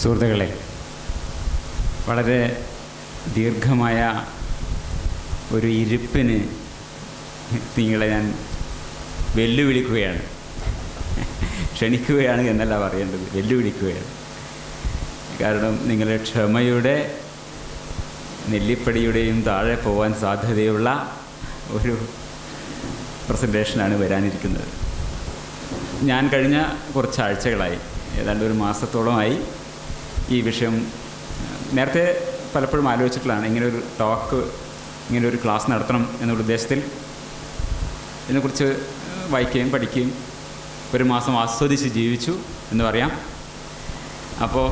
സുഹൃത്തുക്കളെ വളരെ ദീർഘമായ ഒരു ഇരിപ്പിന് നിങ്ങളെ ഞാൻ വെല്ലുവിളിക്കുകയാണ്. ക്ഷണിക്കുകയാണ് എന്നല്ല പറയേണ്ടത് വെല്ലുവിളിക്കുകയാണ്. കാരണം നിങ്ങളുടെ ക്ഷമയുടെ നെല്ലിപ്പടിയുടെയും താഴെ പോകാൻ സാധ്യതയുള്ള ഒരു പ്രസന്റേഷനാണ് വരാനിരിക്കുന്നത്. ഞാൻ കഴിഞ്ഞ കുറച്ച് ആഴ്ചകളായി ഏതാണ്ട് ഒരു മാസത്തോളമായി ഈ വിഷയം നേരത്തെ പലപ്പോഴും ആലോചിച്ചിട്ടുള്ളതാണ് ഒരു ടോക്ക് ഇങ്ങനെ ഒരു ക്ലാസ് നടത്തണം എന്നുള്ള ഉദ്ദേശത്തിൽ ഇതിനെക്കുറിച്ച് വായിക്കുകയും പഠിക്കുകയും ഒരു മാസം ആസ്വദിച്ച് ജീവിച്ചു എന്ന് പറയാം. അപ്പോൾ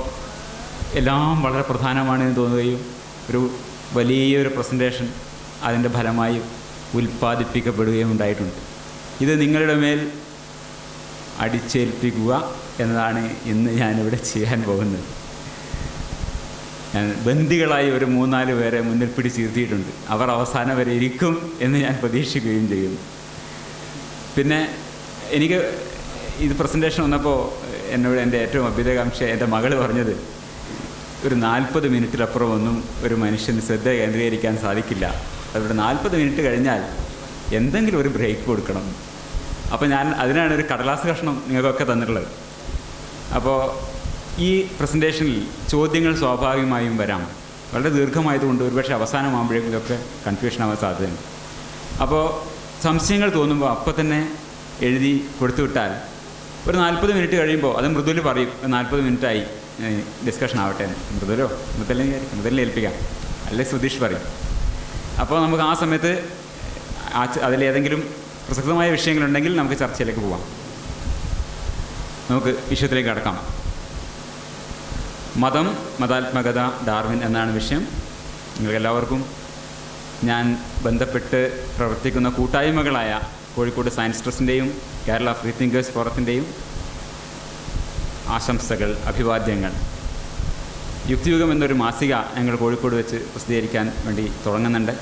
എല്ലാം വളരെ പ്രധാനമാണെന്ന് തോന്നുകയും ഒരു വലിയൊരു പ്രസന്റേഷൻ അതിന്റെ ഫലമായി ഉൽപ്പാദിപ്പിക്കപ്പെടുകയും ഉണ്ടായിട്ടുണ്ട്. ഇത് നിങ്ങളുടെ മേൽ അടിച്ചേൽപ്പിക്കുക എന്നതാണ് ഇന്ന് ഞാനിവിടെ ചെയ്യാൻ പോകുന്നത്. ബന്ദികളായി ഒരു മൂന്നാൽ പേരെ മുന്നിൽ പിടിച്ചിരുത്തിയിട്ടുണ്ട്. അവർ അവസാനം വരെ ഇരിക്കും എന്ന് ഞാൻ പ്രതീക്ഷിക്കുകയും ചെയ്യുന്നു. പിന്നെ എനിക്ക് ഇത് പ്രസന്റേഷൻ വന്നപ്പോൾ എന്നോട് എന്റെ ഏറ്റവും അഭ്യുതകാംക്ഷ എന്റെ മകൾ പറഞ്ഞത് ഒരു നാൽപ്പത് മിനിറ്റിലപ്പുറം ഒന്നും ഒരു മനുഷ്യന് ശ്രദ്ധ കേന്ദ്രീകരിക്കാൻ സാധിക്കില്ല. അതുകൊണ്ട് നാൽപ്പത് മിനിറ്റ് കഴിഞ്ഞാൽ എന്തെങ്കിലും ഒരു ബ്രേക്ക് കൊടുക്കണം. അപ്പോൾ ഞാൻ അതിനാണ് ഒരു കടലാസ് കഷ്ണം നിങ്ങൾക്കൊക്കെ തന്നിട്ടുള്ളത്. അപ്പോൾ ഈ പ്രസന്റേഷനിൽ ചോദ്യങ്ങൾ സ്വാഭാവികമായും വരാം. വളരെ ദീർഘമായതുകൊണ്ട് ഒരുപക്ഷെ അവസാനമാകുമ്പോഴേക്കൊക്കെ കൺഫ്യൂഷൻ ആവാൻ സാധ്യതയുണ്ട്. അപ്പോൾ സംശയങ്ങൾ തോന്നുമ്പോൾ അപ്പം തന്നെ എഴുതി കൊടുത്തു വിട്ടാൽ ഒരു നാൽപ്പത് മിനിറ്റ് കഴിയുമ്പോൾ അത് മൃദുൽ പറയും. നാൽപ്പത് മിനിറ്റായി ഡിസ്കഷൻ ആവട്ടെ മൃദുലോ? മൃദുലിനെ മൃദുലിനെ ഏൽപ്പിക്കാം. അല്ലെ സുധീഷ് പറയും. അപ്പോൾ നമുക്ക് ആ സമയത്ത് ആ അതിലേതെങ്കിലും പ്രസക്തമായ വിഷയങ്ങളുണ്ടെങ്കിൽ നമുക്ക് ചർച്ചയിലേക്ക് പോവാം. നമുക്ക് വിഷയത്തിലേക്ക് കടക്കാം. മതം മതാത്മകത ഡാർവിൻ എന്നാണ് വിഷയം. നിങ്ങൾക്കെല്ലാവർക്കും ഞാൻ ബന്ധപ്പെട്ട് പ്രവർത്തിക്കുന്ന കൂട്ടായ്മകളായ കോഴിക്കോട് സയൻസ് ട്രസ്റ്റിന്റെയും കേരള ഫ്രീ തിങ്കേഴ്സ് ഫോറത്തിന്റെയും ആശംസകൾ അഭിവാദ്യങ്ങൾ. യുക്തിയുഗം എന്നൊരു മാസിക ഞങ്ങൾ കോഴിക്കോട് വെച്ച് പ്രസിദ്ധീകരിക്കാൻ വേണ്ടി തുടങ്ങുന്നുണ്ട്.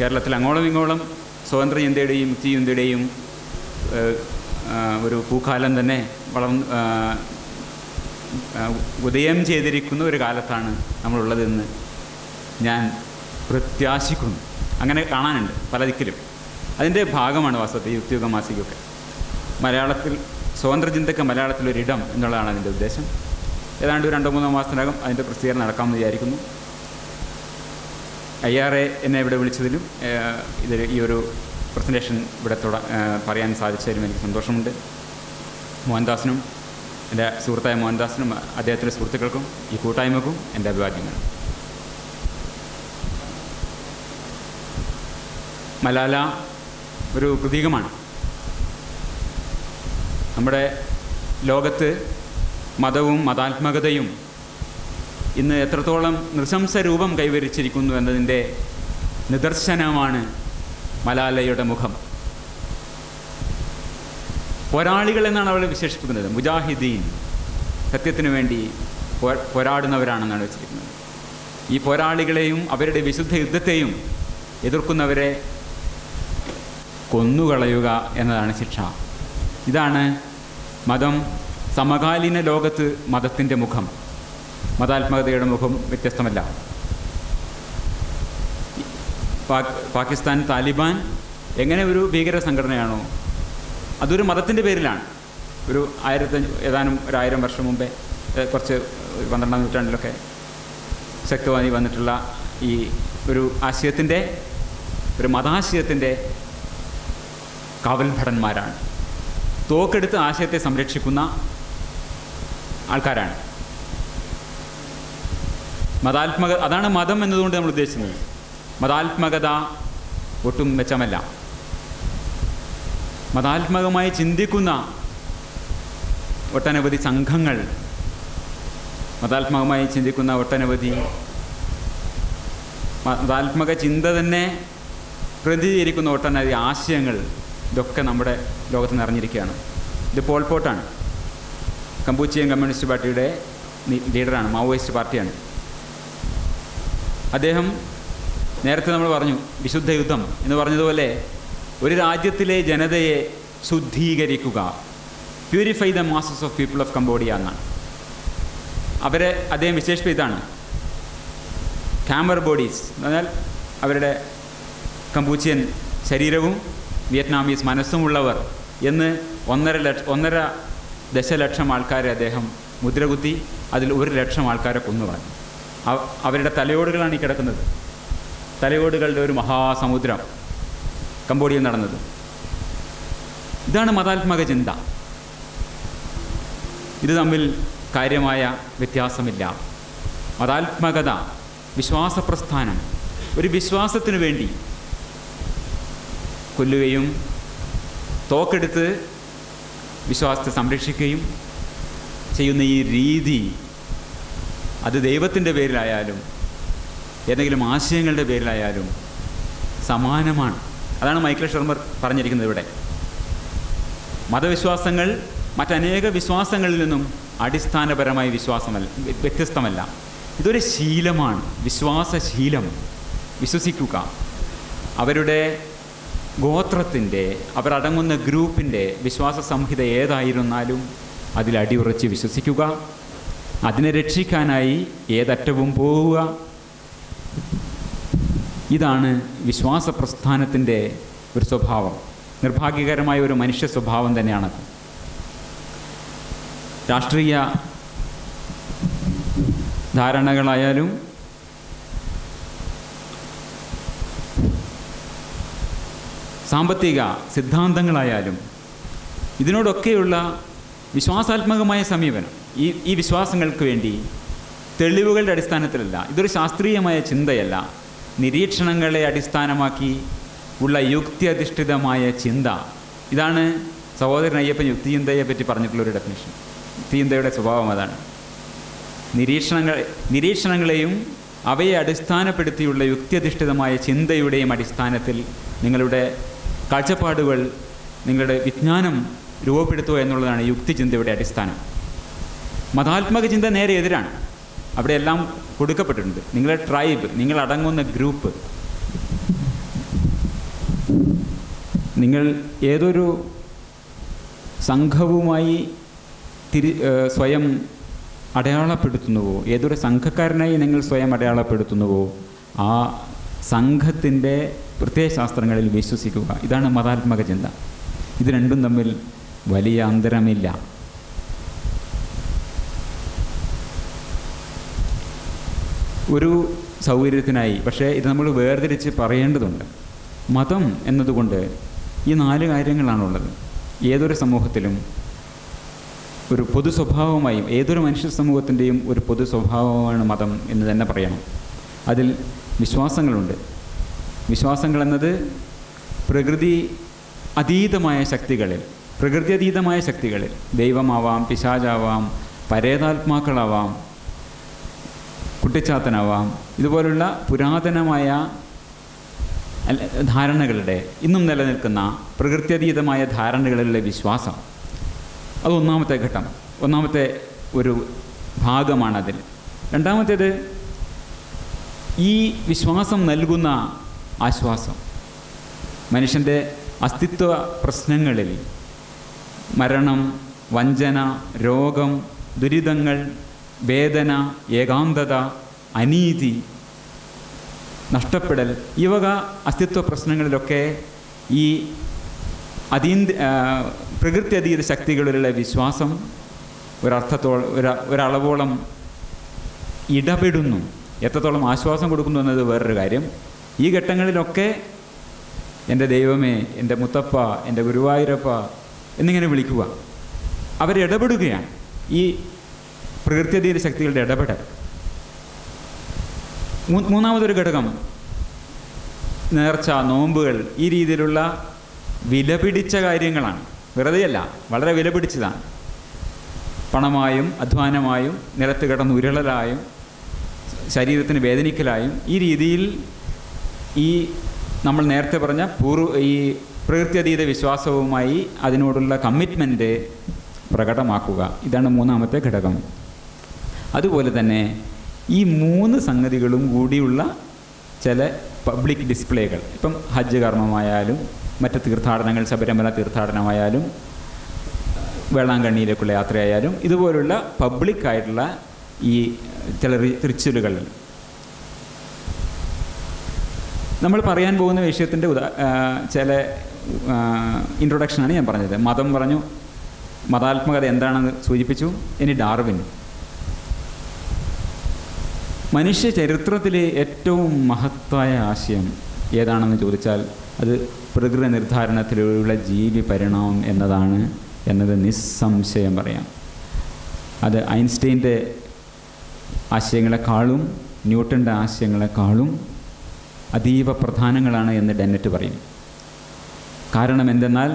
കേരളത്തിൽ അങ്ങോളം ഇങ്ങോളം സ്വതന്ത്ര ഇന്ത്യയുടെയും യുക്തി ഇന്ത്യയുടെയും ഒരു പൂക്കാലം തന്നെ വളർന്ന് ഉദയം ചെയ്തിരിക്കുന്ന ഒരു കാലത്താണ് നമ്മളുള്ളതെന്ന് ഞാൻ പ്രത്യാശിക്കുന്നു. അങ്ങനെ കാണാനുണ്ട് പല ദിക്കിലും അതിന്റെ ഭാഗമാണ് വാസ്തവത്തിൽ യുക്തിയുഗ മാസികയൊക്കെ. മലയാളത്തിൽ സ്വതന്ത്ര ചിന്തയ്ക്ക് മലയാളത്തിൽ ഒരിടം എന്നുള്ളതാണ് അതിന്റെ ഉദ്ദേശം. ഏതാണ്ട് രണ്ടോ മൂന്നോ മാസത്തിനകം അതിന്റെ പ്രസിദ്ധീകരണം നടക്കാമെന്ന് വിചാരിക്കുന്നു. ഐ ആർ എ എന്നെ ഇവിടെ വിളിച്ചതിലും ഇതിൽ ഈ ഒരു പ്രസന്റേഷൻ ഇവിടെ തുട പറയാൻ സാധിച്ചതിലും എനിക്ക് സന്തോഷമുണ്ട്. മോഹൻദാസിനും എന്റെ സുഹൃത്തായ മോഹൻദാസിനും അദ്ദേഹത്തിന്റെ സുഹൃത്തുക്കൾക്കും ഈ കൂട്ടായ്മക്കും എന്റെ അഭിവാദ്യങ്ങൾ. മലാല ഒരു പ്രതീകമാണ്. നമ്മുടെ ലോകത്ത് മതവും മതാത്മകതയും ഇന്ന് എത്രത്തോളം നൃശംസ രൂപം കൈവരിച്ചിരിക്കുന്നു എന്നതിന്റെ നിദർശനമാണ് മലാലയുടെ മുഖം. പോരാളികൾ എന്നാണ് അവളെ വിശേഷിപ്പിക്കുന്നത്. മുജാഹിദീൻ സത്യത്തിനു വേണ്ടി പോരാടുന്നവരാണെന്നാണ് വെച്ചിരിക്കുന്നത്. ഈ പോരാളികളെയും അവരുടെ വിശുദ്ധ യുദ്ധത്തെയും എതിർക്കുന്നവരെ കൊന്നുകളയുക എന്നതാണ് ശിക്ഷ. ഇതാണ് മതം സമകാലീന ലോകത്ത് മതത്തിന്റെ മുഖം. മതാത്മകതയുടെ മുഖം വ്യത്യസ്തമല്ല. പാകിസ്ഥാൻ താലിബാൻ എങ്ങനെ ഒരു ഭീകര സംഘടനയാണോ അതൊരു മതത്തിന്റെ പേരിലാണ്. ഒരു ആയിരത്തഞ്ച് ഏതാനും ഒരു ആയിരം വർഷം മുമ്പേ കുറച്ച് പന്ത്രണ്ടാം നൂറ്റാണ്ടിലൊക്കെ ശക്തമായി വന്നിട്ടുള്ള ഈ ഒരു ആശയത്തിന്റെ ഒരു മതാശയത്തിന്റെ കാവൽഭടന്മാരാണ്. തോക്കെടുത്ത് ആശയത്തെ സംരക്ഷിക്കുന്ന ആൾക്കാരാണ്. മതാത്മക അതാണ് മതം എന്നതുകൊണ്ട് നമ്മൾ ഉദ്ദേശിക്കുന്നത്. മതാത്മകത ഒട്ടും മെച്ചമല്ല. മതാത്മകമായി ചിന്തിക്കുന്ന ഒട്ടനവധി സംഘങ്ങൾ മതാത്മകമായി ചിന്തിക്കുന്ന ഒട്ടനവധി മതാത്മക ചിന്ത തന്നെ പ്രതിനിധീകരിക്കുന്ന ഒട്ടനവധി ആശയങ്ങൾ ഇതൊക്കെ നമ്മുടെ ലോകത്ത് നിറഞ്ഞിരിക്കുകയാണ്. ഇത് പോൾപോട്ടാണ് കമ്പൂച്ചിയൻ കമ്മ്യൂണിസ്റ്റ് പാർട്ടിയുടെ ലീഡറാണ് മാവോയിസ്റ്റ് പാർട്ടിയാണ്. അദ്ദേഹം നേരത്തെ നമ്മൾ പറഞ്ഞു വിശുദ്ധ യുദ്ധം എന്ന് പറഞ്ഞതുപോലെ ഒരു രാജ്യത്തിലെ ജനതയെ ശുദ്ധീകരിക്കുക. Purify the masses of people of Cambodia എന്നാണ്. അവരെ അദ്ദേഹം വിശേഷിപ്പ് ഇതാണ് ക്യാമർ ബോഡീസ് എന്ന് പറഞ്ഞാൽ അവരുടെ കമ്പൂച്ചിയൻ ശരീരവും വിയറ്റ്നാമീസ് മനസ്സുമുള്ളവർ എന്ന് ഒന്നര ലക്ഷ ഒന്നര ദശലക്ഷം ആൾക്കാരെ അദ്ദേഹം മുദ്രകുത്തി അതിൽ ഒരു ലക്ഷം ആൾക്കാരെ കൊന്നുകളഞ്ഞു. അവരുടെ തലയോടുകളാണ് ഈ കിടക്കുന്നത്. തലയോടുകളുടെ ഒരു മഹാസമുദ്രം. കംബോഡിയയിൽ നടന്നത്. ഇതാണ് മതാത്മക ചിന്ത. ഇത് തമ്മിൽ കാര്യമായ വ്യത്യാസമില്ല. മതാത്മകത വിശ്വാസപ്രസ്ഥാനം ഒരു വിശ്വാസത്തിനു വേണ്ടി കൊല്ലുകയും തോക്കെടുത്ത് വിശ്വാസത്തെ സംരക്ഷിക്കുകയും ചെയ്യുന്ന ഈ രീതി അത് ദൈവത്തിന്റെ പേരിലായാലും ഏതെങ്കിലും ആശയങ്ങളുടെ പേരിലായാലും സമാനമാണ്. അതാണ് മൈക്കിൾ ഷർമർ പറഞ്ഞിരിക്കുന്നത് ഇവിടെ. മതവിശ്വാസങ്ങൾ മറ്റനേക വിശ്വാസങ്ങളിൽ നിന്നും അടിസ്ഥാനപരമായി വിശ്വാസമല്ല വ്യ- വ്യത്യസ്തമല്ല. ഇതൊരു ശീലമാണ്. വിശ്വാസശീലം. വിശ്വസിക്കുക. അവരുടെ ഗോത്രത്തിന്റെ അവരടങ്ങുന്ന ഗ്രൂപ്പിന്റെ വിശ്വാസ സംഹിത ഏതായിരുന്നാലും അതിൽ അടിയുറച്ച് വിശ്വസിക്കുക. അതിനെ രക്ഷിക്കാനായി ഏതറ്റവും പോവുക. ഇതാണ് വിശ്വാസ പ്രസ്ഥാനത്തിന്റെ ഒരു സ്വഭാവം. നിർഭാഗ്യകരമായ ഒരു മനുഷ്യ സ്വഭാവം തന്നെയാണത്. രാഷ്ട്രീയ ധാരണകളായാലും സാമ്പത്തിക സിദ്ധാന്തങ്ങളായാലും ഇതിനോടൊക്കെയുള്ള വിശ്വാസാത്മകമായ സമീപനം ഈ ഈ വിശ്വാസങ്ങൾക്ക് വേണ്ടി തെളിവുകളുടെ അടിസ്ഥാനത്തിലല്ല ഇതൊരു ശാസ്ത്രീയമായ ചിന്തയല്ല. നിരീക്ഷണങ്ങളെ അടിസ്ഥാനമാക്കി ഉള്ള യുക്തിയധിഷ്ഠിതമായ ചിന്ത. ഇതാണ് സഹോദരൻ അയ്യപ്പൻ യുക്തിചിന്തയെ പറ്റി പറഞ്ഞിട്ടുള്ള ഒരു ഡെഫിനേഷൻ യുക്തിചിന്തയുടെ സ്വഭാവം അതാണ്. നിരീക്ഷണങ്ങൾ നിരീക്ഷണങ്ങളെയും അവയെ അടിസ്ഥാനപ്പെടുത്തിയുള്ള യുക്തിയധിഷ്ഠിതമായ ചിന്തയുടെയും അടിസ്ഥാനത്തിൽ നിങ്ങളുടെ കാഴ്ചപ്പാടുകൾ നിങ്ങളുടെ വിജ്ഞാനം രൂപപ്പെടുത്തുക എന്നുള്ളതാണ് യുക്തിചിന്തയുടെ അടിസ്ഥാനം. മതാത്മക ചിന്ത നേരെ എതിരാണ്. അവിടെ എല്ലാം കൊടുക്കപ്പെട്ടിട്ടുണ്ട്. നിങ്ങളുടെ ട്രൈബ് നിങ്ങൾ അടങ്ങുന്ന ഗ്രൂപ്പ് നിങ്ങൾ ഏതൊരു സംഘവുമായി തിരി സ്വയം അടയാളപ്പെടുത്തുന്നുവോ? ഏതൊരു സംഘക്കാരനായി നിങ്ങൾ സ്വയം അടയാളപ്പെടുത്തുന്നുവോ? ആ സംഘത്തിന്റെ പ്രത്യയശാസ്ത്രങ്ങളിൽ വിശ്വസിക്കുക. ഇതാണ് മതാത്മക ചിന്ത. ഇത് രണ്ടും തമ്മിൽ വലിയ അന്തരമില്ല. ഒരു സൗകര്യത്തിനായി. പക്ഷേ ഇത് നമ്മൾ വേർതിരിച്ച് പറയേണ്ടതുണ്ട്. മതം എന്നതുകൊണ്ട് ഈ നാല് കാര്യങ്ങളാണുള്ളത്. ഏതൊരു സമൂഹത്തിലും ഒരു പൊതു സ്വഭാവമായും ഏതൊരു മനുഷ്യ സമൂഹത്തിന്റെയും ഒരു പൊതു സ്വഭാവമാണ് മതം എന്ന് തന്നെ പറയണം. അതിൽ വിശ്വാസങ്ങളുണ്ട്. വിശ്വാസങ്ങൾ എന്നത് പ്രകൃതി അതീതമായ ശക്തികളിൽ പ്രകൃതി അതീതമായ ശക്തികളിൽ ദൈവമാവാം പിശാചാവാം പരേതാത്മാക്കളാവാം കുട്ടിച്ചാത്തനാവാം. ഇതുപോലുള്ള പുരാതനമായ ധാരണകളുടെ ഇന്നും നിലനിൽക്കുന്ന പ്രകൃത്യതീതമായ ധാരണകളിലെ വിശ്വാസം. അത് ഒന്നാമത്തെ ഘട്ടം. ഒന്നാമത്തെ ഒരു ഭാഗമാണതിൽ. രണ്ടാമത്തേത് ഈ വിശ്വാസം നൽകുന്ന ആശ്വാസം. മനുഷ്യന്റെ അസ്തിത്വ പ്രശ്നങ്ങളിൽ മരണം വഞ്ചന രോഗം ദുരിതങ്ങൾ വേദന ഏകാന്തത അനീതി നഷ്ടപ്പെടൽ ഈ വക അസ്തിത്വ പ്രശ്നങ്ങളിലൊക്കെ ഈ അതീന്ത പ്രകൃതി അതീത ശക്തികളിലുള്ള വിശ്വാസം ഒരർത്ഥത്തോളം ഒരു ഒരളവോളം ഇടപെടുന്നു. എത്രത്തോളം ആശ്വാസം കൊടുക്കുന്നു എന്നത് വേറൊരു കാര്യം. ഈ ഘട്ടങ്ങളിലൊക്കെ എന്റെ ദൈവമേ എന്റെ മുത്തപ്പ എന്റെ ഗുരുവായൂരപ്പ എന്നിങ്ങനെ വിളിക്കുക. അവരിടപെടുകയാണ്. ഈ പ്രകൃത്യതീത ശക്തികളുടെ ഇടപെടൽ. മൂന്നാമതൊരു ഘടകം നേർച്ച നോമ്പുകൾ ഈ രീതിയിലുള്ള വിലപിടിച്ച കാര്യങ്ങളാണ്. വെറുതെയല്ല വളരെ വിലപിടിച്ചതാണ്. പണമായും അധ്വാനമായും നിലത്ത് കിടന്ന് ഉരുളലായും ശരീരത്തിന് വേദനിക്കലായും ഈ രീതിയിൽ ഈ നമ്മൾ നേരത്തെ പറഞ്ഞ പൂർവ ഈ പ്രകൃത്യതീത വിശ്വാസവുമായി അതിനോടുള്ള കമ്മിറ്റ്മെന്റ് പ്രകടമാക്കുക. ഇതാണ് മൂന്നാമത്തെ ഘടകം. അതുപോലെ തന്നെ ഈ മൂന്ന് സംഗതികളും കൂടിയുള്ള ചില പബ്ലിക് ഡിസ്പ്ലേകൾ ഇപ്പം ഹജ്ജ് കർമ്മമായാലും മറ്റ് തീർത്ഥാടനങ്ങൾ ശബരിമല തീർത്ഥാടനമായാലും വേളാങ്കണ്ണിയിലേക്കുള്ള യാത്രയായാലും ഇതുപോലുള്ള പബ്ലിക്കായിട്ടുള്ള ഈ ചില റിച്വലുകൾ നമ്മൾ പറയാൻ പോകുന്ന വിഷയത്തിന്റെ ഉദാ ചില ഇൻട്രൊഡക്ഷനാണ് ഞാൻ പറഞ്ഞത്. മതം പറഞ്ഞു. മതാത്മകത എന്താണെന്ന് സൂചിപ്പിച്ചു. ഇനി ഡാർവിൻ. മനുഷ്യ ചരിത്രത്തിലെ ഏറ്റവും മഹത്തായ ആശയം ഏതാണെന്ന് ചോദിച്ചാൽ അത് പ്രകൃതി നിർദ്ധാരണത്തിലുള്ള ജീവി പരിണാമം എന്നതാണ് എന്നത് നിസ്സംശയം പറയാം. അത് ഐൻസ്റ്റൈന്റെ ആശയങ്ങളെക്കാളും ന്യൂട്ടന്റെ ആശയങ്ങളെക്കാളും അതീവ പ്രധാനങ്ങളാണ് എന്ന് ഡെന്നറ്റ് പറയും. കാരണം എന്തെന്നാൽ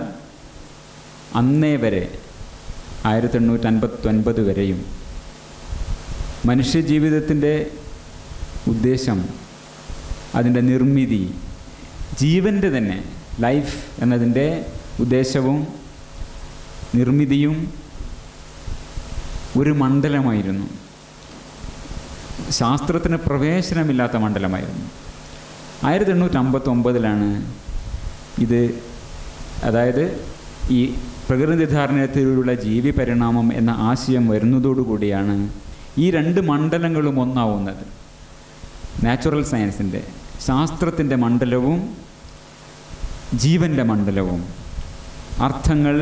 അന്നേ വരെ ആയിരത്തി എണ്ണൂറ്റി അൻപത്തൊൻപത് വരെയും മനുഷ്യജീവിതത്തിന്റെ ഉദ്ദേശം അതിന്റെ നിർമ്മിതി ജീവന്റെ തന്നെ ലൈഫ് എന്നതിന്റെ ഉദ്ദേശവും നിർമ്മിതിയും ഒരു മണ്ഡലമായിരുന്നു. ശാസ്ത്രത്തിന് പ്രവേശനമില്ലാത്ത മണ്ഡലമായിരുന്നു. ആയിരത്തി എണ്ണൂറ്റി അമ്പത്തൊമ്പതിലാണ് ഇത് അതായത് ഈ പ്രകൃതി നിർദ്ധാരണത്തിലുള്ള ജീവി പരിണാമം എന്ന ആശയം വരുന്നതോടുകൂടിയാണ് ഈ രണ്ട് മണ്ഡലങ്ങളും ഒന്നാവുന്നത്. നാച്ചുറൽ സയൻസിന്റെ ശാസ്ത്രത്തിന്റെ മണ്ഡലവും ജീവന്റെ മണ്ഡലവും. അർത്ഥങ്ങൾ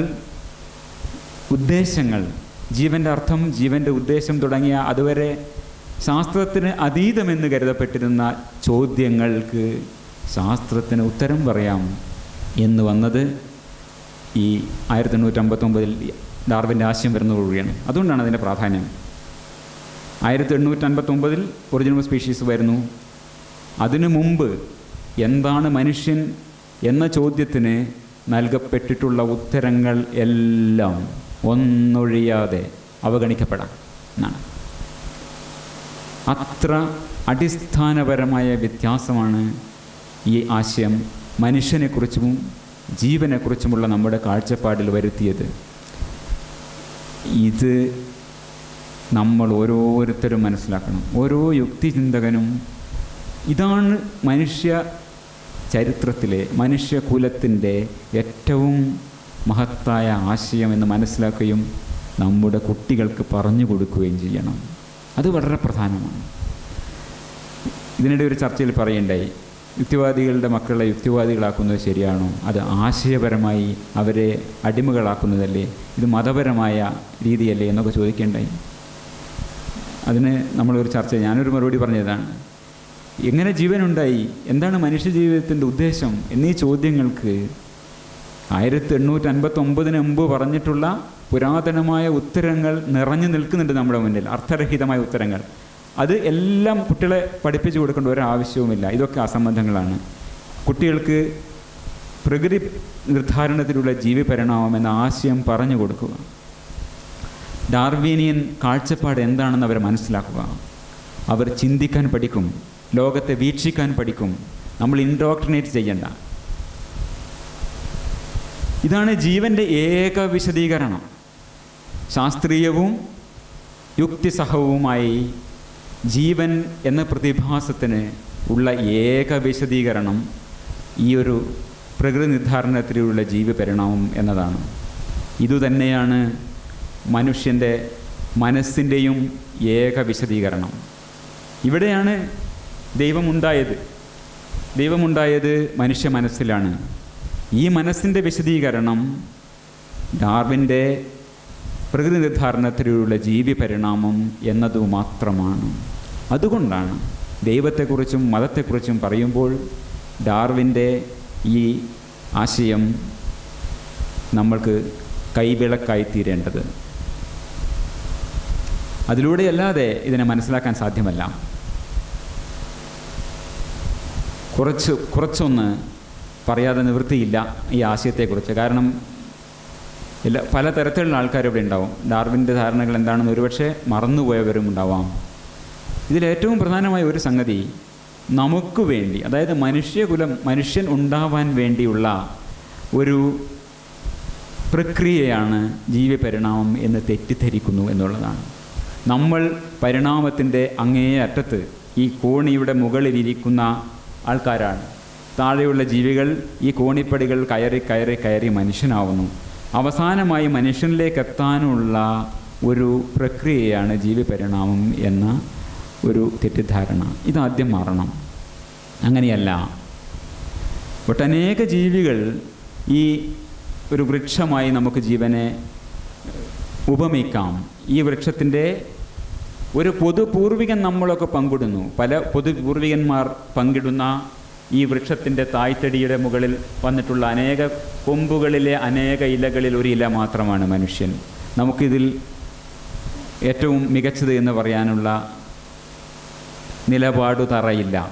ഉദ്ദേശങ്ങൾ ജീവന്റെ അർത്ഥം ജീവന്റെ ഉദ്ദേശം തുടങ്ങിയ അതുവരെ ശാസ്ത്രത്തിന് അതീതമെന്ന് കരുതപ്പെട്ടിരുന്ന ചോദ്യങ്ങൾക്ക് ശാസ്ത്രത്തിന് ഉത്തരം പറയാം എന്ന് വന്നത് ഈ ആയിരത്തി എണ്ണൂറ്റി അമ്പത്തൊമ്പതിൽ ഡാർവിന്റെ ആശയം വരുന്നതോടുകൂടിയാണ് അതുകൊണ്ടാണ് അതിന്റെ പ്രാധാന്യം. ആയിരത്തി എണ്ണൂറ്റി അൻപത്തൊമ്പതിൽ ഒറിജിനൽ സ്പീഷീസ് വരുന്നു. അതിനു മുമ്പ് എന്താണ് മനുഷ്യൻ എന്ന ചോദ്യത്തിന് നൽകപ്പെട്ടിട്ടുള്ള ഉത്തരങ്ങൾ എല്ലാം ഒന്നൊഴിയാതെ അവഗണിക്കപ്പെടാം എന്നാണ്. അത്ര അടിസ്ഥാനപരമായ വ്യത്യാസമാണ് ഈ ആശയം മനുഷ്യനെക്കുറിച്ചും ജീവനെക്കുറിച്ചുമുള്ള നമ്മുടെ കാഴ്ചപ്പാടിൽ വരുത്തിയത്. ഇത് നമ്മൾ ഓരോരുത്തരും മനസ്സിലാക്കണം. ഓരോ യുക്തിചിന്തകനും ഇതാണ് മനുഷ്യ ചരിത്രത്തിലെ മനുഷ്യകുലത്തിന്റെ ഏറ്റവും മഹത്തായ ആശയം എന്ന് മനസ്സിലാക്കുകയും നമ്മുടെ കുട്ടികൾക്ക് പറഞ്ഞു കൊടുക്കുകയും ചെയ്യണം. അത് വളരെ പ്രധാനമാണ്. ഇതിനിടെ ഒരു ചർച്ചയിൽ പറയണ്ടായി യുക്തിവാദികളുടെ മക്കളെ യുക്തിവാദികളാക്കുന്നത് ശരിയാണോ? അത് ആശയപരമായി അവരെ അടിമകളാക്കുന്നതല്ലേ? ഇത് മതപരമായ രീതിയല്ലേ എന്നൊക്കെ ചോദിക്കേണ്ടായി. അതിന് നമ്മളൊരു ചർച്ച ഞാനൊരു മറുപടി പറഞ്ഞതാണ്. എങ്ങനെ ജീവനുണ്ടായി? എന്താണ് മനുഷ്യ ജീവിതത്തിന്റെ ഉദ്ദേശം? എന്നീ ചോദ്യങ്ങൾക്ക് ആയിരത്തി എണ്ണൂറ്റി അൻപത്തൊമ്പതിന് മുമ്പ് പറഞ്ഞിട്ടുള്ള പുരാതനമായ ഉത്തരങ്ങൾ നിറഞ്ഞു നിൽക്കുന്നുണ്ട് നമ്മുടെ മുന്നിൽ. അർത്ഥരഹിതമായ ഉത്തരങ്ങൾ. അത് എല്ലാം കുട്ടികളെ പഠിപ്പിച്ചു കൊടുക്കേണ്ട ഒരാവശ്യവുമില്ല ഇതൊക്കെ അസംബന്ധങ്ങളാണ്. കുട്ടികൾക്ക് പ്രകൃതി നിർദ്ധാരണത്തിലുള്ള ജീവി പരിണാമം എന്ന ആശയം പറഞ്ഞു കൊടുക്കുക. ഡാർവീനിയൻ കാഴ്ചപ്പാട് എന്താണെന്ന് അവർ മനസ്സിലാക്കുക. അവർ ചിന്തിക്കാൻ പഠിക്കും ലോകത്തെ വീക്ഷിക്കാൻ പഠിക്കും നമ്മൾ ഇൻഡോക്ട്രിനേറ്റ് ചെയ്യണ്ട. ഇതാണ് ജീവന്റെ ഏക വിശദീകരണം. ശാസ്ത്രീയവും യുക്തിസഹവുമായി ജീവൻ എന്ന പ്രതിഭാസത്തിന് ഉള്ള ഏക വിശദീകരണം ഈ ഒരു പ്രകൃതി നിർദ്ധാരണത്തിലുള്ള ജീവപരിണാമം എന്നതാണ്. ഇതുതന്നെയാണ് മനുഷ്യന്റെ മനസ്സിന്റെയും ഏക വിശദീകരണം. ഇവിടെയാണ് ദൈവമുണ്ടായത്. ദൈവമുണ്ടായത് മനുഷ്യ മനസ്സിലാണ്. ഈ മനസ്സിന്റെ വിശദീകരണം ഡാർവിന്റെ പ്രകൃതി നിർദ്ധാരണത്തിലുള്ള ജീവി പരിണാമം എന്നതു മാത്രമാണ്. അതുകൊണ്ടാണ് ദൈവത്തെക്കുറിച്ചും മതത്തെക്കുറിച്ചും പറയുമ്പോൾ ഡാർവിന്റെ ഈ ആശയം നമ്മൾക്ക് കൈവിളക്കായി തീരേണ്ടത്. അതിലൂടെയല്ലാതെ ഇതിനെ മനസ്സിലാക്കാൻ സാധ്യമല്ല. കുറച്ച് കുറച്ചൊന്ന് പറയാതെ നിവൃത്തിയില്ല ഈ ആശയത്തെക്കുറിച്ച്. കാരണം എല്ലാ പലതരത്തിലുള്ള ആൾക്കാർ ഇവിടെ ഉണ്ടാവും. ഡാർവിന്റെ ധാരണകൾ എന്താണെന്ന് ഒരുപക്ഷെ മറന്നുപോയവരും ഉണ്ടാവാം. ഇതിലേറ്റവും പ്രധാനമായ ഒരു സംഗതി നമുക്ക് വേണ്ടി അതായത് മനുഷ്യകുലം മനുഷ്യൻ ഉണ്ടാവാൻ വേണ്ടിയുള്ള ഒരു പ്രക്രിയയാണ് ജീവപരിണാമം എന്ന് തെറ്റിദ്ധരിക്കുന്നു എന്നുള്ളതാണ്. നമ്മൾ പരിണാമത്തിന്റെ അങ്ങേ അറ്റത്ത് ഈ കോണിയുടെ മുകളിലിരിക്കുന്ന ആൾക്കാരാണ്. താഴെയുള്ള ജീവികൾ ഈ കോണിപ്പടികൾ കയറി കയറി കയറി മനുഷ്യനാവുന്നു. അവസാനമായി മനുഷ്യനിലേക്ക് എത്താനുള്ള ഒരു പ്രക്രിയയാണ് ജീവിപരിണാമം എന്ന ഒരു തെറ്റിദ്ധാരണ. ഇതാദ്യം മാറണം. അങ്ങനെയല്ല. ഒട്ടനേക ജീവികൾ ഈ ഒരു വൃക്ഷമായി നമുക്ക് ജീവനെ ഉപമിക്കാം. ഈ വൃക്ഷത്തിന്റെ ഒരു പൊതുപൂർവികൻ നമ്മളൊക്കെ പങ്കിടുന്നു. പല പൊതുപൂർവികന്മാർ പങ്കിടുന്ന ഈ വൃക്ഷത്തിന്റെ തായ്തടിയുടെ മുകളിൽ വന്നിട്ടുള്ള അനേക കൊമ്പുകളിലെ അനേക ഇലകളിൽ ഒരു ഇല മാത്രമാണ് മനുഷ്യൻ. നമുക്കിതിൽ ഏറ്റവും മികച്ചത് എന്ന് പറയാനുള്ള നിലപാടു തറയില്ല.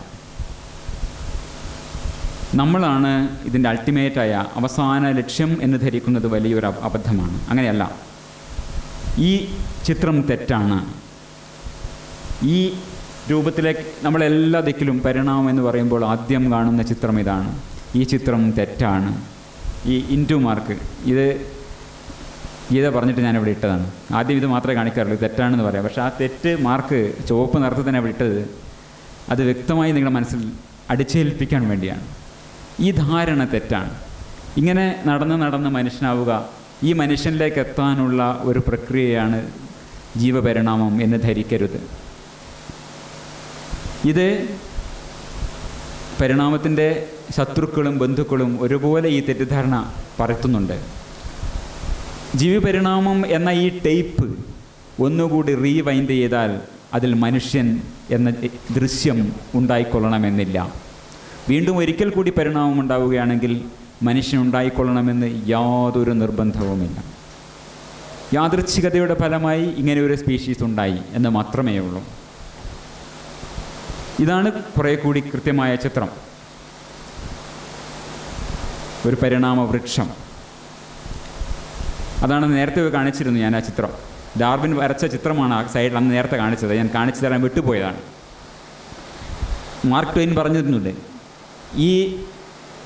നമ്മളാണ് ഇതിന്റെ അൾട്ടിമേറ്റായ അവസാന ലക്ഷ്യം എന്ന് ധരിക്കുന്നത് വലിയൊരു അബദ്ധമാണ്. അങ്ങനെയല്ല. ഈ ചിത്രം തെറ്റാണ്. ഈ രൂപത്തിലേക്ക് നമ്മളെല്ലാ ദിക്കിലും പരിണാമം എന്ന് പറയുമ്പോൾ ആദ്യം കാണുന്ന ചിത്രം ഇതാണ്. ഈ ചിത്രം തെറ്റാണ്. ഈ ഇന്റു മാർക്ക് ഇത് ഗീത പറഞ്ഞിട്ട് ഞാനിവിടെ ഇട്ടതാണ്. ആദ്യം ഇത് മാത്രമേ കാണിക്കാറുള്ളൂ. തെറ്റാണെന്ന് പറയാം. പക്ഷേ ആ തെറ്റ് മാർക്ക് ചുവപ്പ് നിറത്തിൽ തന്നെ അവിടെ ഇട്ടത് അത് വ്യക്തമായി നിങ്ങളുടെ മനസ്സിൽ അടിച്ചേൽപ്പിക്കാൻ വേണ്ടിയാണ്. ഈ ധാരണ തെറ്റാണ്. ഇങ്ങനെ നടന്ന് നടന്ന് മനുഷ്യനാവുക ഈ മനുഷ്യനിലേക്ക് എത്താനുള്ള ഒരു പ്രക്രിയയാണ് ജീവപരിണാമം എന്ന് ധരിക്കരുത്. ഇത് പരിണാമത്തിന്റെ ശത്രുക്കളും ബന്ധുക്കളും ഒരുപോലെ ഈ തെറ്റിദ്ധാരണ പരത്തുന്നുണ്ട്. ജീവിപരിണാമം എന്ന ഈ ടേപ്പ് ഒന്നുകൂടി റീവൈൻഡ് ചെയ്താൽ അതിൽ മനുഷ്യൻ എന്ന ദൃശ്യം ഉണ്ടായിക്കൊള്ളണമെന്നില്ല. വീണ്ടും ഒരിക്കൽ കൂടി പരിണാമം ഉണ്ടാവുകയാണെങ്കിൽ മനുഷ്യൻ ഉണ്ടായിക്കൊള്ളണമെന്ന് യാതൊരു നിർബന്ധവുമില്ല. യാദൃച്ഛികതയുടെ ഫലമായി ഇങ്ങനെ ഒരു സ്പീഷീസ് ഉണ്ടായി എന്ന് മാത്രമേ ഉള്ളൂ ഇതാണ് കുറേ കൂടി കൃത്യമായ ചിത്രം. ഒരു പരിണാമ വൃക്ഷം. അതാണ് നേരത്തെ കാണിച്ചിരുന്നു ഞാൻ ആ ചിത്രം. ഡാർവിൻ വരച്ച ചിത്രമാണ് ആ സൈഡിൽ അന്ന് നേരത്തെ കാണിച്ചത്. ഞാൻ കാണിച്ചു തരാൻ വിട്ടുപോയതാണ്. മാർക്ക് ട്വൈൻ പറഞ്ഞിരുന്നുണ്ട്. ഈ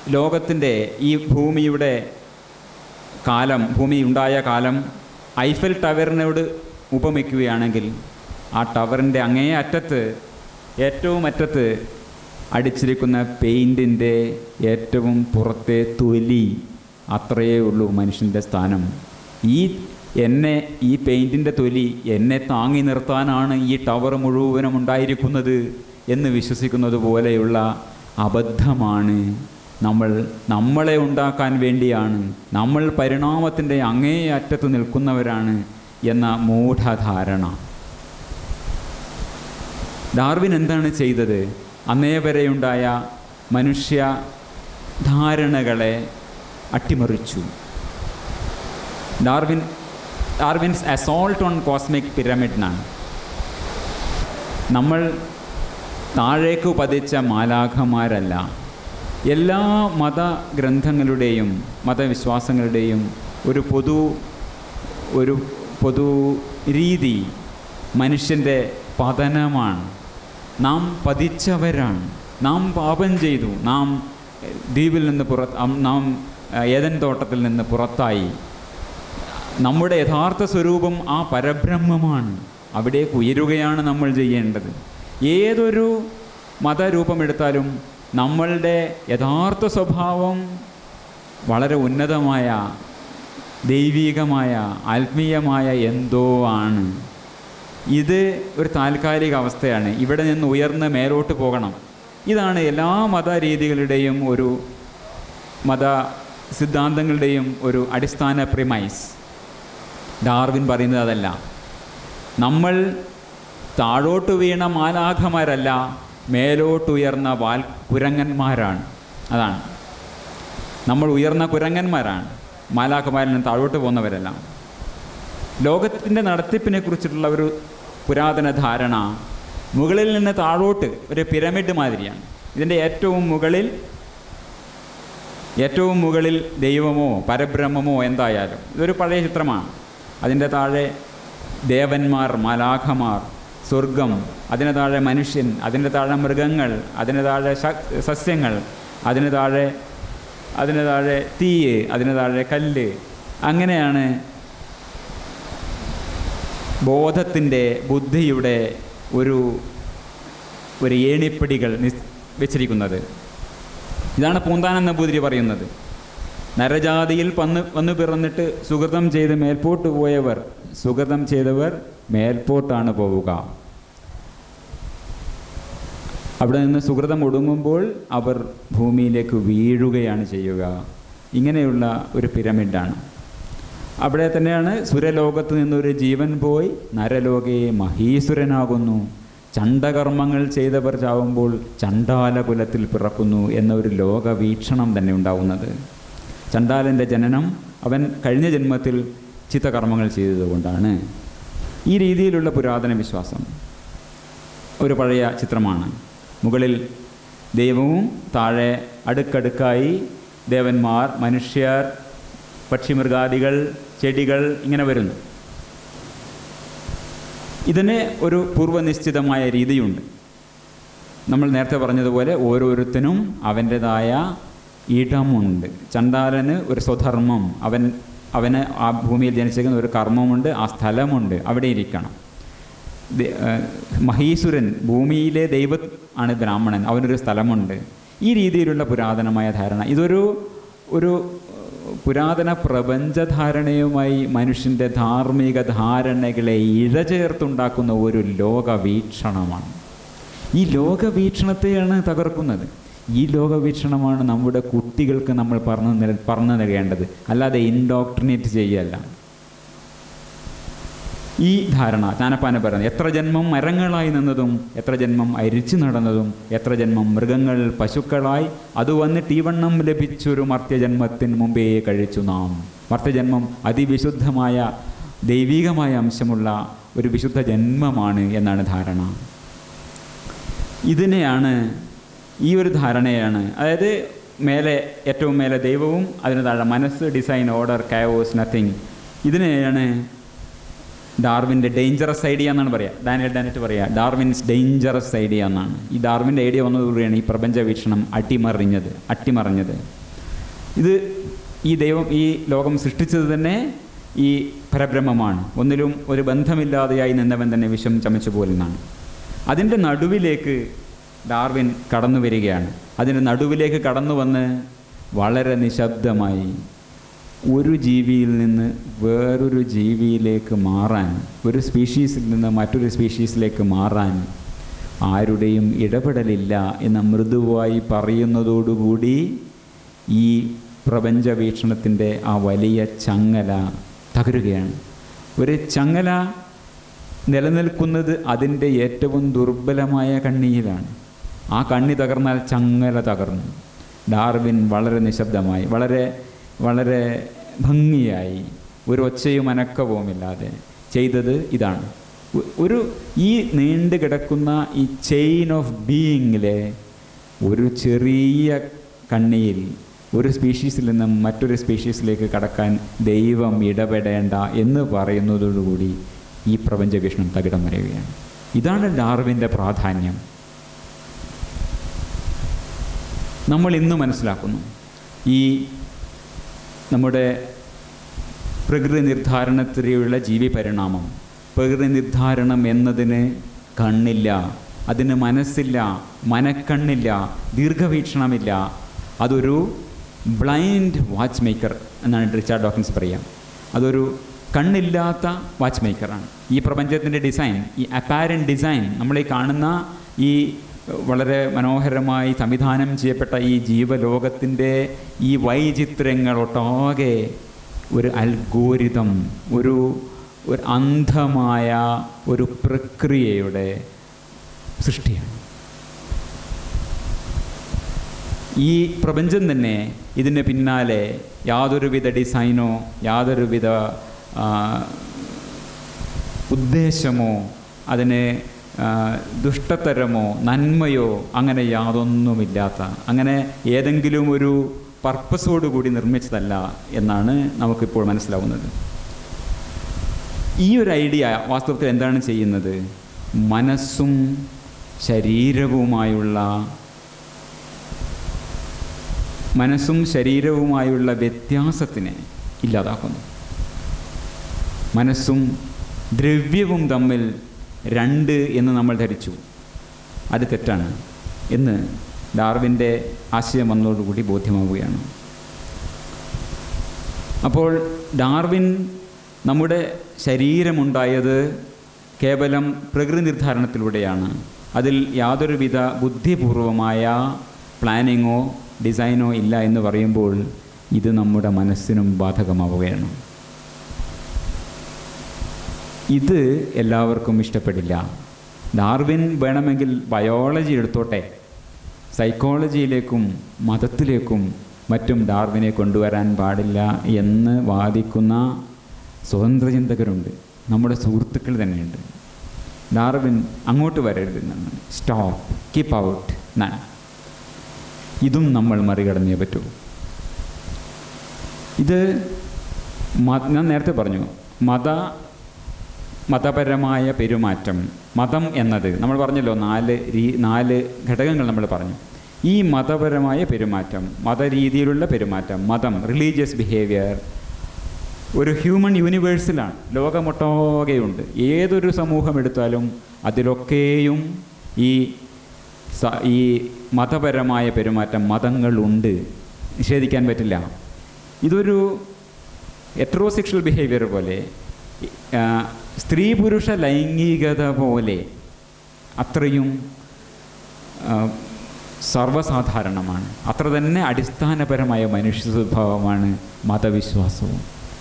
ലോകത്തിന്റെ ഈ ഭൂമിയുടെ കാലം ഭൂമി ഉണ്ടായ കാലം ഐഫൽ ടവറിനോട് ഉപമിക്കുകയാണെങ്കിൽ ആ ടവറിന്റെ അങ്ങേ അറ്റത്ത് ഏറ്റവും അറ്റത്ത് അടിച്ചിരിക്കുന്ന പെയിന്റിന്റെ ഏറ്റവും പുറത്തെ തൊലി അത്രയേ ഉള്ളൂ മനുഷ്യന്റെ സ്ഥാനം. ഈ എന്നെ ഈ പെയിന്റിന്റെ തൊലി എന്നെ താങ്ങി നിർത്താനാണ് ഈ ടവർ മുഴുവനും ഉണ്ടായിരിക്കുന്നത് എന്ന് വിശ്വസിക്കുന്നത് പോലെയുള്ള അബദ്ധമാണ് നമ്മൾ നമ്മളെ ഉണ്ടാക്കാൻ വേണ്ടിയാണ്. നമ്മൾ പരിണാമത്തിന്റെ അങ്ങേ അറ്റത്ത് നിൽക്കുന്നവരാണ് എന്ന മൂഢധാരണ. ഡാർവിൻ എന്താണ് ചെയ്തത്? അന്നേ വരെയുണ്ടായ മനുഷ്യ ധാരണകളെ അട്ടിമറിച്ചു. Darwin Darwin's assault on cosmic പിരമിഡിനാണ് നമ്മൾ താഴേക്ക് പതിച്ച മാലാഖമാരല്ല. എല്ലാ മതഗ്രന്ഥങ്ങളുടെയും മതവിശ്വാസങ്ങളുടെയും ഒരു പൊതു ഒരു പൊതു രീതി മനുഷ്യന്റെ പതനമാണ്. നാം പതിച്ചവരാണ്. നാം പാപം ചെയ്തു. നാം ദ്വീപിൽ നിന്ന് പുറത്ത് നാം ഏതൻ തോട്ടത്തിൽ നിന്ന് പുറത്തായി. നമ്മുടെ യഥാർത്ഥ സ്വരൂപം ആ പരബ്രഹ്മമാണ്. അവിടേക്ക് ഉയരുകയാണ് നമ്മൾ ചെയ്യേണ്ടത്. ഏതൊരു മതരൂപമെടുത്താലും നമ്മളുടെ യഥാർത്ഥ സ്വഭാവം വളരെ ഉന്നതമായ ദൈവീകമായ ആത്മീയമായ എന്തോ ആണ്. ഇത് ഒരു താൽക്കാലിക അവസ്ഥയാണ്. ഇവിടെ നിന്ന് ഉയർന്ന് മേലോട്ട് പോകണം. ഇതാണ് എല്ലാ മതരീതികളുടെയും ഒരു മത സിദ്ധാന്തങ്ങളുടെയും ഒരു അടിസ്ഥാന പ്രിമൈസ് ഡാർവിൻ പറയുന്നത് അതല്ല. നമ്മൾ താഴോട്ട് വീണ മാലാഖമാരല്ല മേലോട്ടുയർന്ന വാൽ കുരങ്ങന്മാരാണ്. അതാണ്. നമ്മൾ ഉയർന്ന കുരങ്ങന്മാരാണ്. മാലാഖമാരിൽ നിന്ന് താഴോട്ട് പോകുന്നവരല്ല. ലോകത്തിന്റെ നടത്തിപ്പിനെ കുറിച്ചിട്ടുള്ള ഒരു പുരാതന ധാരണ മുകളിൽ നിന്ന് താഴോട്ട് ഒരു പിരമിഡ് മാതിരിയാണ്. ഇതിന്റെ ഏറ്റവും മുകളിൽ ഏറ്റവും മുകളിൽ ദൈവമോ പരബ്രഹ്മമോ എന്തായാലും ഇതൊരു പഴയ ചിത്രമാണ്. അതിന്റെ താഴെ ദേവന്മാർ മലാഖമാർ സ്വർഗം അതിന് താഴെ മനുഷ്യൻ അതിന് താഴെ മൃഗങ്ങൾ അതിന് താഴെ സസ്യങ്ങൾ അതിന് താഴെ അതിന് താഴെ തീയ് അതിന് താഴെ കല്ല്. അങ്ങനെയാണ് ബോധത്തിന്റെ ബുദ്ധിയുടെ ഒരു ഒരു ഏണിപ്പടികൾ വെച്ചിരിക്കുന്നത്. ഇതാണ് പൂന്താനം നമ്പൂതിരി പറയുന്നത്. നരജാതിയിൽ വന്ന് വന്നു പിറന്നിട്ട് സുഹൃതം ചെയ്ത് മേൽപോട്ട് പോയവർ സുഹൃതം ചെയ്തവർ മേൽപോട്ടാണ് പോവുക. അവിടെ നിന്ന് സുഹൃതം ഒടുങ്ങുമ്പോൾ അവർ ഭൂമിയിലേക്ക് വീഴുകയാണ് ചെയ്യുക. ഇങ്ങനെയുള്ള ഒരു പിരമിഡാണ്. അവിടെ തന്നെയാണ് സുരലോകത്ത് നിന്നൊരു ജീവൻ പോയി. നരലോകയെ മഹീസുരനാകുന്നു. ചണ്ടകർമ്മങ്ങൾ ചെയ്തവർ ചാവുമ്പോൾ ചണ്ടാല കുലത്തിൽ പിറക്കുന്നു എന്ന ഒരു ലോകവീക്ഷണം തന്നെ ഉണ്ടാവുന്നത്. ചണ്ടാലന്റെ ജനനം അവൻ കഴിഞ്ഞ ജന്മത്തിൽ ചിത്തകർമ്മങ്ങൾ ചെയ്തതുകൊണ്ടാണ്. ഈ രീതിയിലുള്ള പുരാതന വിശ്വാസം ഒരു പഴയ ചിത്രമാണ്. മുകളിൽ ദൈവവും താഴെ അടുക്കടുക്കായി ദേവന്മാർ മനുഷ്യർ പക്ഷിമൃഗാദികൾ ചെടികൾ ഇങ്ങനെ വരുന്നു. ഇതിന് ഒരു പൂർവനിശ്ചിതമായ രീതിയുണ്ട്. നമ്മൾ നേരത്തെ പറഞ്ഞതുപോലെ ഓരോരുത്തനും അവന്റെതായ ഇടമുണ്ട്. ചണ്ടാലന് ഒരു സ്വധർമ്മം. അവൻ അവന് ആ ഭൂമിയിൽ ജനിച്ചിരിക്കുന്ന ഒരു കർമ്മമുണ്ട് ആ സ്ഥലമുണ്ട് അവിടെ ഇരിക്കണം. മഹീസുരൻ ഭൂമിയിലെ ദൈവ ആണ് ബ്രാഹ്മണൻ. അവനൊരു സ്ഥലമുണ്ട്. ഈ രീതിയിലുള്ള പുരാതനമായ ധാരണ. ഇതൊരു ഒരു പുരാതന പ്രപഞ്ചധാരണയുമായി മനുഷ്യന്റെ ധാർമ്മിക ധാരണകളെ ഇഴചേർത്തുണ്ടാക്കുന്ന ഒരു ലോകവീക്ഷണമാണ്. ഈ ലോകവീക്ഷണത്തെയാണ് തകർക്കുന്നത്. ഈ ലോകവീക്ഷണമാണ് നമ്മുടെ കുട്ടികൾക്ക് നമ്മൾ പറഞ്ഞു പറഞ്ഞു നൽകേണ്ടത്. അല്ലാതെ ഇൻഡോക്ട്രിനേറ്റ് ചെയ്യല്ല. ഈ ധാരണ ജ്ഞാനപ്പാന പറയുന്നത് എത്ര ജന്മം മരങ്ങളായി നിന്നതും എത്ര ജന്മം അരിച്ചു നടന്നതും എത്ര ജന്മം മൃഗങ്ങൾ പശുക്കളായി അത് വന്നിട്ട് ഈ വണ്ണം ലഭിച്ചൊരു മർത്യജന്മത്തിന് മുമ്പേ കഴിച്ചു നാം. മർത്യജന്മം അതിവിശുദ്ധമായ ദൈവികമായ അംശമുള്ള ഒരു വിശുദ്ധ ജന്മമാണ് എന്നാണ് ധാരണ. ഇതിനെയാണ് ഈ ഒരു ധാരണയാണ്. അതായത് മേലെ ഏറ്റവും മേലെ ദൈവവും അതിന് താഴെ മനസ്സ് ഡിസൈൻ ഓർഡർ കയോസ് നത്തിങ് ഇതിനെയാണ് ഡാർവിന്റെ ഡേഞ്ചറസ് ഐഡിയ എന്നാണ് പറയുക ഡാനിയൽ ഡാനറ്റ് പറയുക ഡാർവിൻസ് ഡേഞ്ചറസ് ഐഡിയ എന്നാണ്. ഈ ഡാർവിന്റെ ഐഡിയ വന്നതോടുകൂടിയാണ് ഈ പ്രപഞ്ച വീക്ഷണം അട്ടിമറിഞ്ഞത് അട്ടിമറിഞ്ഞത്. ഇത് ഈ ദൈവം ഈ ലോകം സൃഷ്ടിച്ചത് തന്നെ ഈ പരബ്രഹ്മമാണ്. ഒന്നിലും ഒരു ബന്ധമില്ലാതെയായി നിന്നവൻ തന്നെ വിഷം ചമച്ചു പോലെന്നാണ് അതിന്റെ നടുവിലേക്ക് ഡാർവിൻ കടന്നു വരികയാണ്. അതിന്റെ നടുവിലേക്ക് കടന്നു വന്ന് വളരെ നിശബ്ദമായി ഒരു ജീവിയിൽ നിന്ന് വേറൊരു ജീവിയിലേക്ക് മാറാൻ ഒരു സ്പീഷീസിൽ നിന്ന് മറ്റൊരു സ്പീഷീസിലേക്ക് മാറാൻ ആരുടെയും ഇടപെടലില്ല എന്ന് മൃദുവായി പറയുന്നതോടുകൂടി ഈ പ്രപഞ്ചവീക്ഷണത്തിന്റെ ആ വലിയ ചങ്ങല തകരുകയാണ്. ഒരു ചങ്ങല നിലനിൽക്കുന്നത് അതിന്റെ ഏറ്റവും ദുർബലമായ കണ്ണിയിലാണ്. ആ കണ്ണി തകർന്നാൽ ചങ്ങല തകർന്നു. ഡാർവിൻ വളരെ നിശബ്ദമായി വളരെ വളരെ ഭംഗിയായി ഒരു ഒച്ചയും അനക്കവുമില്ലാതെ ചെയ്തത് ഇതാണ്. ഒരു ഈ നീണ്ടു കിടക്കുന്ന ഈ ചെയിൻ ഓഫ് ബീയിങ്ങിലെ ഒരു ചെറിയ കണ്ണിയിൽ ഒരു സ്പീഷീസിൽ നിന്നും മറ്റൊരു സ്പീഷീസിലേക്ക് കടക്കാൻ ദൈവം ഇടപെടേണ്ട എന്ന് പറയുന്നതോടുകൂടി ഈ പ്രപഞ്ചവീക്ഷണം തകിടം വരികയാണ് ഇതാണ് ഡാർവിന്റെ പ്രാധാന്യം. നമ്മൾ ഇന്ന് മനസ്സിലാക്കുന്നു ഈ നമ്മുടെ പ്രകൃതി നിർദ്ധാരണത്തിലുള്ള ജീവി പരിണാമം. പ്രകൃതി നിർദ്ധാരണം എന്നതിന് കണ്ണില്ല അതിന് മനസ്സില്ല മനക്കണ്ണില്ല ദീർഘവീക്ഷണമില്ല. അതൊരു ബ്ലൈൻഡ് വാച്ച് മേക്കർ എന്നാണ് റിച്ചാർഡ് ഡോക്കിൻസ് പറയുക. അതൊരു കണ്ണില്ലാത്ത വാച്ച് മേക്കറാണ് ഈ പ്രപഞ്ചത്തിന്റെ ഡിസൈൻ ഈ അപ്പാരൻ ഡിസൈൻ നമ്മളീ കാണുന്ന ഈ വളരെ മനോഹരമായി സംവിധാനം ചെയ്യപ്പെട്ട ഈ ജീവലോകത്തിന്റെ ഈ വൈചിത്രങ്ങളൊട്ടാകെ ഒരു അൽഗോരിതം ഒരു ഒരു അന്ധമായ ഒരു പ്രക്രിയയുടെ സൃഷ്ടിയാണ്. ഈ പ്രപഞ്ചം തന്നെ ഇതിന് പിന്നാലെ യാതൊരുവിധ ഡിസൈനോ യാതൊരുവിധ ഉദ്ദേശമോ അതിന് ദുഷ്ടതരമോ നന്മയോ അങ്ങനെ യാതൊന്നുമില്ലാത്ത അങ്ങനെ ഏതെങ്കിലും ഒരു പർപ്പസോടുകൂടി നിർമ്മിച്ചതല്ല എന്നാണ് നമുക്കിപ്പോൾ മനസ്സിലാവുന്നത്. ഈ ഒരു ഐഡിയ വാസ്തവത്തിൽ എന്താണ് ചെയ്യുന്നത്? മനസ്സും ശരീരവുമായുള്ള മനസ്സും ശരീരവുമായുള്ള വ്യത്യാസത്തിനെ ഇല്ലാതാക്കുന്നു. മനസ്സും ദ്രവ്യവും തമ്മിൽ രണ്ട് എന്ന് നമ്മൾ ധരിച്ചു. അത് തെറ്റാണ് എന്ന് ഡാർവിന്റെ ആശയം വന്നതോടുകൂടി ബോധ്യമാവുകയാണ്. അപ്പോൾ ഡാർവിൻ നമ്മുടെ ശരീരമുണ്ടായത് കേവലം പ്രകൃതി നിർദ്ധാരണത്തിലൂടെയാണ് അതിൽ യാതൊരുവിധ ബുദ്ധിപൂർവമായ പ്ലാനിങ്ങോ ഡിസൈനോ ഇല്ല എന്ന് പറയുമ്പോൾ ഇത് നമ്മുടെ മനസ്സിനും ബാധകമാവുകയാണ്. ഇത് എല്ലാവർക്കും ഇഷ്ടപ്പെടില്ല. ഡാർവിൻ വേണമെങ്കിൽ ബയോളജി എടുത്തോട്ടെ. സൈക്കോളജിയിലേക്കും മതത്തിലേക്കും മറ്റും ഡാർവിനെ കൊണ്ടുവരാൻ പാടില്ല എന്ന് വാദിക്കുന്ന സ്വതന്ത്ര ചിന്തകരുണ്ട് നമ്മുടെ സുഹൃത്തുക്കൾ തന്നെയുണ്ട്. ഡാർവിൻ അങ്ങോട്ട് വരരുത് എന്നാണ്. സ്റ്റോപ്പ് കീപ്പ് ഔട്ട് എന്നാണ് ഇതും നമ്മൾ മറികടന്നേ പറ്റൂ. ഇത് ഞാൻ നേരത്തെ പറഞ്ഞു. മത മതപരമായ പെരുമാറ്റം. മതം എന്നത് നമ്മൾ പറഞ്ഞല്ലോ നാല് രീ നാല് ഘടകങ്ങൾ നമ്മൾ പറഞ്ഞു. ഈ മതപരമായ പെരുമാറ്റം മതരീതിയിലുള്ള പെരുമാറ്റം മതം റിലീജിയസ് ബിഹേവിയർ ഒരു ഹ്യൂമൻ യൂണിവേഴ്സിലാണ് ലോകമൊട്ടാകെയുണ്ട്. ഏതൊരു സമൂഹം എടുത്താലും അതിലൊക്കെയും ഈ ഈ മതപരമായ പെരുമാറ്റം മതങ്ങളുണ്ട്. നിഷേധിക്കാൻ പറ്റില്ല. ഇതൊരു എട്രോസെക്ഷൽ ബിഹേവിയർ പോലെ സ്ത്രീ പുരുഷ ലൈംഗികത പോലെ അത്രയും സർവസാധാരണമാണ്. അത്ര തന്നെ അടിസ്ഥാനപരമായ മനുഷ്യ സ്വഭാവമാണ് മതവിശ്വാസവും.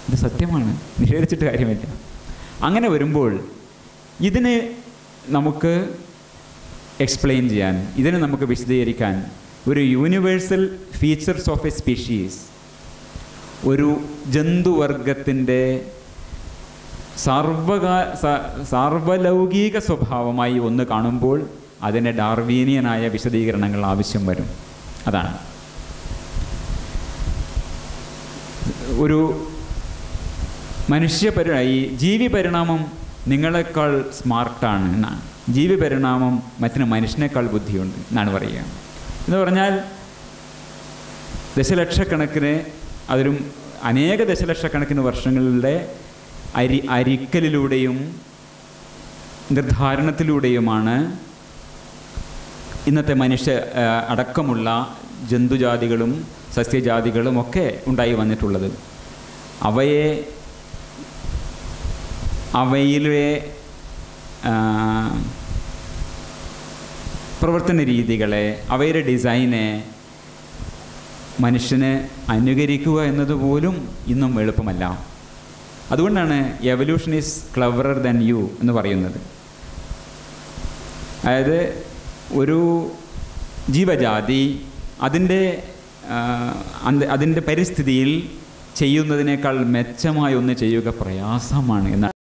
ഇത് സത്യമാണ്. നിഷേധിച്ചിട്ട് കാര്യമില്ല. അങ്ങനെ വരുമ്പോൾ ഇതിന് നമുക്ക് എക്സ്പ്ലെയിൻ ചെയ്യാൻ ഇതിനെ നമുക്ക് വിശദീകരിക്കാൻ ഒരു universal features of a species ഒരു ജന്തുവർഗത്തിന്റെ സർവകാ സാർവലൗകിക സ്വഭാവമായി ഒന്ന് കാണുമ്പോൾ അതിന് ഡാർവീനിയനായ വിശദീകരണങ്ങൾ ആവശ്യം വരും. അതാണ്. ഒരു മനുഷ്യ പരി ഈ ജീവി പരിണാമം നിങ്ങളെക്കാൾ സ്മാർട്ടാണ് എന്നാണ്. ജീവി പരിണാമം മറ്റിന് മനുഷ്യനേക്കാൾ ബുദ്ധിയുണ്ട് എന്നാണ് പറയുക. എന്ന് പറഞ്ഞാൽ ദശലക്ഷക്കണക്കിന് അതിലും അനേക ദശലക്ഷക്കണക്കിന് വർഷങ്ങളുടെ അരി അരിക്കലിലൂടെയും നിർദ്ധാരണത്തിലൂടെയുമാണ് ഇന്നത്തെ മനുഷ്യ അടക്കമുള്ള ജന്തുജാതികളും സസ്യജാതികളും ഒക്കെ ഉണ്ടായി വന്നിട്ടുള്ളത്. അവയെ അവയിലെ പ്രവർത്തന രീതികളെ അവയുടെ ഡിസൈനെ മനുഷ്യനെ അനുകരിക്കുക എന്നതുപോലും ഇന്നും എളുപ്പമല്ല. അതുകൊണ്ടാണ് evolution is cleverer than you എന്ന് പറയുന്നത്. അതായത് ഒരു ജീവജാതി അതിന്റെ അതിന്റെ പരിസ്ഥിതിയിൽ ചെയ്യുന്നതിനേക്കാൾ മെച്ചമായി ഒന്ന് ചെയ്യുക പ്രയാസമാണ് എന്നാണ്